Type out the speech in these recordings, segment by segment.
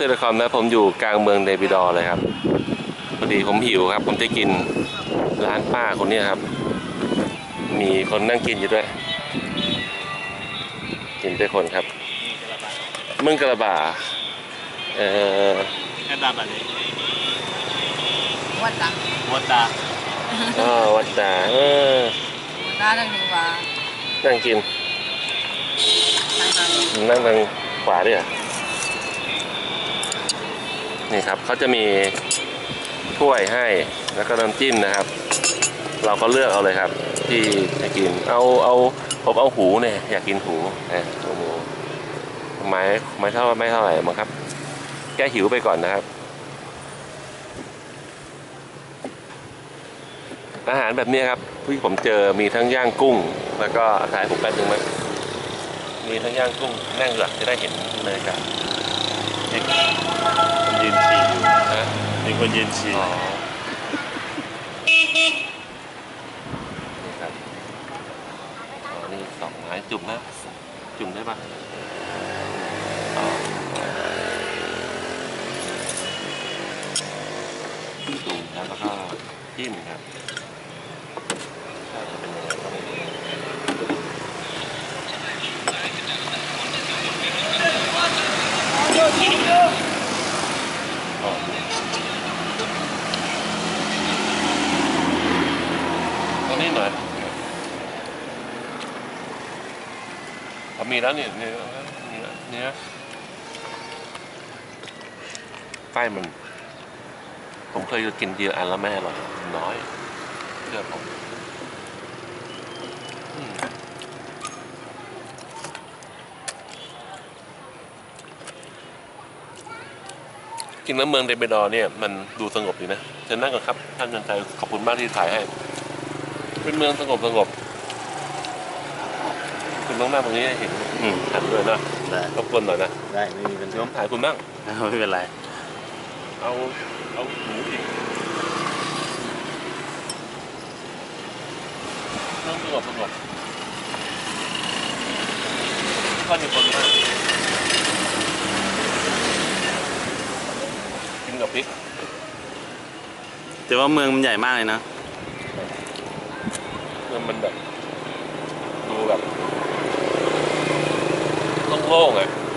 เทเลคอมนะผมอยู่กลางเมืองเดบิดอร์เลยครับพอดีผมหิวครับ ผมจะกินร้านป้าคนเนี้ยครับ มีคนนั่งกินอยู่ด้วย กินด้วยคนครับมึงกระบาเอ่อ Cái đa bà này วัดดัง What the อ๋อวัดดาเออวัดดังนั่นคือว่านั่งกินทางนั้นนั่งทางขวาด้วยเหรอ นี่ครับเขาจะมีถ้วยให้แล้วก็น้ำจิ้มนะครับ เราก็เลือกเอาเลยครับ ที่จะกินเอาเอาผมเอาหูเนี่ยอยากกินหูนะโอ้โหไม้ไม้เท่าไม่เท่าไหร่มั้งครับ แก้หิวไปก่อนนะครับ อาหารแบบนี้ครับที่ผมเจอมีทั้งย่างกุ้ง แล้วก็ถ่ายผมแป๊บนึงไหมมีทั้งย่างกุ้งนั่งหลักจะได้เห็นบรรยาาศ Con nhìn chỉ นะ Nhìn con nhìn chỉ อ๋อนี่ครับอ๋อนี่สองไม้จุ่มนะจุ่มได้ปะอ๋อจุ่มครับแล้วก็จิ้มครับถ้าจะเป็นยังไงก็ไม่รู้อ๋อ ตรงนี้หน่อยเมีแล้วเนี่ยเนี่นี่นี่นะไส้มัน ผมเคยกินทีละอันแล้วไม่อร่อยน้อยเชื่อผมกินน้ำเมืองเดเบดอร์เนี่ยมันดูสงบดีนะเชิญนั่งก่อนครับ ท่านยันใจขอบคุณมากที่ถ่ายให้ เป็นเมืองสงบสงบคุณต้องนั่งตรงนี้ให้เห็น Ừ หันด้วยนะ Đấy รบกวนหน่อยนะ Đây, mới nhìn bên เดี๋ยวผ xuống มถ่ายคุณบ้าง Không biết lại เอาเอาหมูอีกต้องสงบสงบก็มีคนมากกินกับพริกแต่ว่าเมืองมันใหญ่มากเลยนะเมันแบบ ดูแบบโล่งๆอะเอา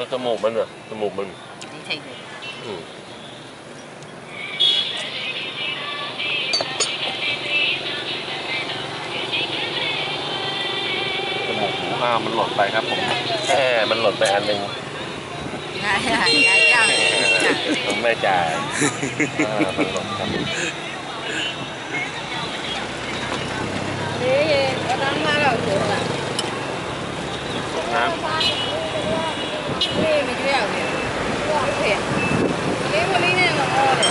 เอาจมูกมันเหรอจมูกมันดีใช่ไหมอืมจมูกหมูอ้าวมันหล่นไปครับผมแค่มันหล่นไปอันหนึ่งง่ายง่ายง่ายจังผมไม่จ่ายอ่ามันหล่นครับ นี่ก็ต้องมาเราถึงอะ น้ นี่ไม่เกี่ยวเนี่ยเผ็ดนี่วันนี้เนี่ยเราเอาเลย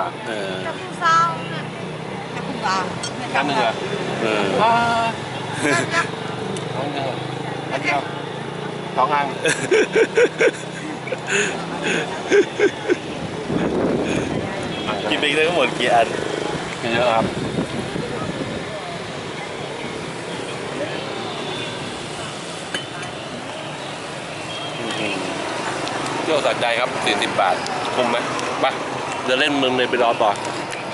กลางคำหนึ่งเหรอเอออ่าคำหนึ่งเหรออันเดียวสองอันกินไปได้ทั้งหมดกี่อันกินเยอะครับเที่ยวสัใจครับ 40 บาท คุ้มไหมไป เดินเ